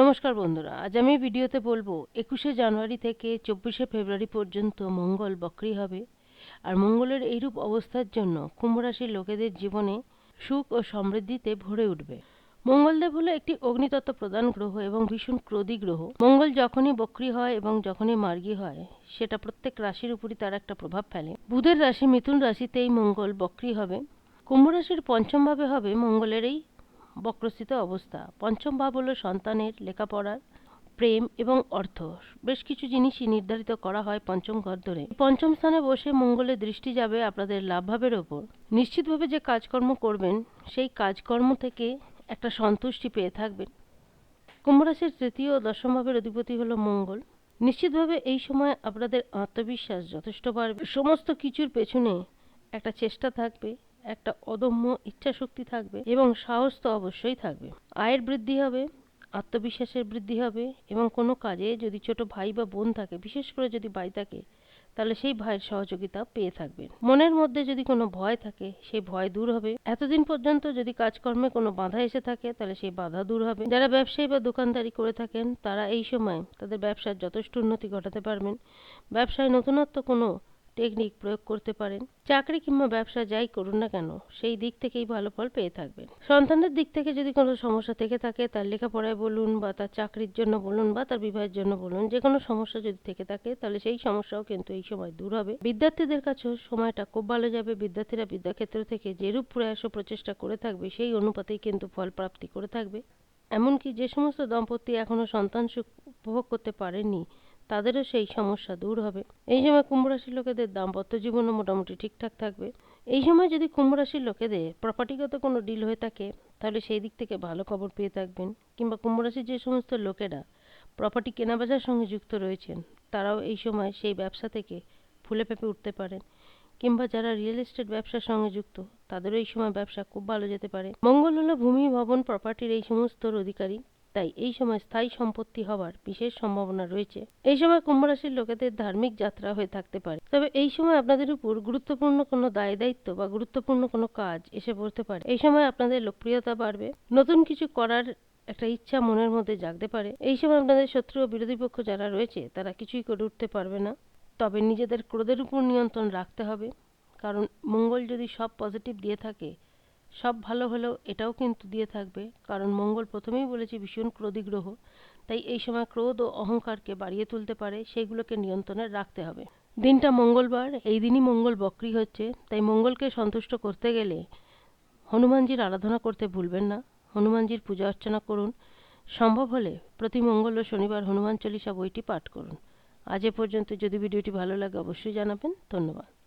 নমস্কার বন্ধুরা, আজ আমি ভিডিওতে বলব, একুশে জানুয়ারি থেকে চব্বিশে ফেব্রুয়ারি পর্যন্ত মঙ্গল বক্রি হবে। আর মঙ্গলের এইরূপ অবস্থার জন্য কুম্ভ রাশির লোকেদের জীবনে সুখ ও সমৃদ্ধিতে ভরে উঠবে। মঙ্গলদেব হলো একটি অগ্নিতত্ত্ব প্রধান গ্রহ এবং ভীষণ ক্রোধী গ্রহ। মঙ্গল যখনই বক্রি হয় এবং যখনই মার্গী হয়, সেটা প্রত্যেক রাশির উপরই তার একটা প্রভাব ফেলে। বুধের রাশি, মিথুন রাশিতেই মঙ্গল বক্রি হবে। কুম্ভ রাশির পঞ্চম ভাবে হবে মঙ্গলের এই বক্রস্থিত অবস্থা। পঞ্চম ভাব হলো সন্তানের লেখাপড়ার প্রেম এবং অর্থ। বেশ কিছু জিনিসই নির্ধারিত করা হয় পঞ্চম ঘর ধরে। পঞ্চম স্থানে বসে মঙ্গলের দৃষ্টি যাবে আপনাদের লাভভাবের ওপর। নিশ্চিতভাবে যে কাজকর্ম করবেন, সেই কাজকর্ম থেকে একটা সন্তুষ্টি পেয়ে থাকবেন। কুম্ভরাশির তৃতীয় ও দশম ভাবের অধিপতি হলো মঙ্গল। নিশ্চিতভাবে এই সময় আপনাদের আত্মবিশ্বাস যথেষ্ট বাড়বে। সমস্ত কিছুর পেছনে একটা চেষ্টা থাকবে। একটা অদম্য ইচ্ছাশক্তি থাকবে এবং সাহস তো অবশ্যই থাকবে। আয়ের বৃদ্ধি হবে, আত্মবিশ্বাসের বৃদ্ধি হবে এবং কোনো কাজে যদি ছোট ভাই বা বোন থাকে, বিশেষ করে যদি ভাই থাকে, তাহলে সেই ভাইয়ের সহযোগিতা পেয়ে থাকবেন। মনের মধ্যে যদি কোনো ভয় থাকে, সেই ভয় দূর হবে। এতদিন পর্যন্ত যদি কাজকর্মে কোনো বাধা এসে থাকে, তাহলে সেই বাধা দূর হবে। যারা ব্যবসায়ী বা দোকানদারি করে থাকেন, তারা এই সময় তাদের ব্যবসার যথেষ্ট উন্নতি ঘটাতে পারবেন। ব্যবসায় নতুনত্ব কোনো টেকনিক প্রয়োগ করতে পারেন। চাকরি কিংবা ব্যবসা যাই করুন না কেন, সেই দিক থেকেই ভালো ফল পেয়ে থাকবেন। সন্তানের দিক থেকে যদি কোনো সমস্যা থেকে থাকে, তার লেখাপড়ায় বলুন বা তার চাকরির জন্য বলুন বা তার বিবাহের জন্য বলুন, যে কোনো সমস্যা যদি থেকে থাকে, তাহলে সেই সমস্যাও কিন্তু এই সময় দূর হবে। বিদ্যার্থীদের কাছেও সময়টা খুব ভালো যাবে। বিদ্যার্থীরা বিদ্যাক্ষেত্র থেকে যেরূপ প্রয়াস ও প্রচেষ্টা করে থাকবে, সেই অনুপাতেই কিন্তু ফল প্রাপ্তি করে থাকবে। এমনকি যে সমস্ত দম্পতি এখনও সন্তান সুখ উপভোগ করতে পারেননি তাদেরও সেই সমস্যা দূর হবে। এই সময় কুম্ভ রাশির লোকেদের দাম্পত্য জীবনও মোটামুটি ঠিকঠাক থাকবে। এই সময় যদি কুম্ভ রাশির লোকেদের প্রপার্টিগত কোনো ডিল হয়ে থাকে, তাহলে সেই দিক থেকে ভালো খবর পেয়ে থাকবেন। কিংবা কুম্ভ রাশির যে সমস্ত লোকেরা প্রপার্টি কেনাবেচার সঙ্গে যুক্ত রয়েছেন, তারাও এই সময় সেই ব্যবসা থেকে ফুলে ফেঁপে উঠতে পারেন। কিংবা যারা রিয়েল এস্টেট ব্যবসার সঙ্গে যুক্ত, তাদেরও এই সময় ব্যবসা খুব ভালো যেতে পারে। মঙ্গল হলো ভূমি, ভবন প্রপার্টির এই সমস্তর অধিকারী। তাই এই সময় স্থায়ী সম্পত্তি হওয়ার বিশেষ সম্ভাবনা রয়েছে। এই সময় কুম্ভ রাশির লোকেদের ধার্মিক যাত্রা হয়ে থাকতে পারে। তবে এই সময় আপনাদের উপর গুরুত্বপূর্ণ কোনো দায় দায়িত্ব বা গুরুত্বপূর্ণ কোনো কাজ এসে পড়তে পারে। এই সময় আপনাদের লোকপ্রিয়তা বাড়বে। নতুন কিছু করার একটা ইচ্ছা মনের মধ্যে জাগতে পারে। এই সময় আপনাদের শত্রু ও বিরোধী পক্ষ যারা রয়েছে, তারা কিছুই করে উঠতে পারবে না। তবে নিজেদের ক্রোধের উপর নিয়ন্ত্রণ রাখতে হবে। কারণ মঙ্গল যদি সব পজিটিভ দিয়ে থাকে সব ভালো হলেও এটাও কিন্তু দিয়ে থাকবে। কারণ মঙ্গল প্রথমেই বলেছি ভীষণ ক্রোধী গ্রহ তাই এই সময় ক্রোধ ও অহংকারকে বাড়িয়ে তুলতে পারে, সেইগুলোকে নিয়ন্ত্রণে রাখতে হবে। দিনটা মঙ্গলবার, এই দিনই মঙ্গল বক্রি হচ্ছে, তাই মঙ্গলকে সন্তুষ্ট করতে গেলে হনুমানজির আরাধনা করতে ভুলবেন না। হনুমানজির পূজা অর্চনা করুন। সম্ভব হলে প্রতি মঙ্গল ও শনিবার হনুমান চল্লিশা বইটি পাঠ করুন। আজ এ পর্যন্ত যদি ভিডিওটি ভালো লাগে অবশ্যই জানাবেন। ধন্যবাদ।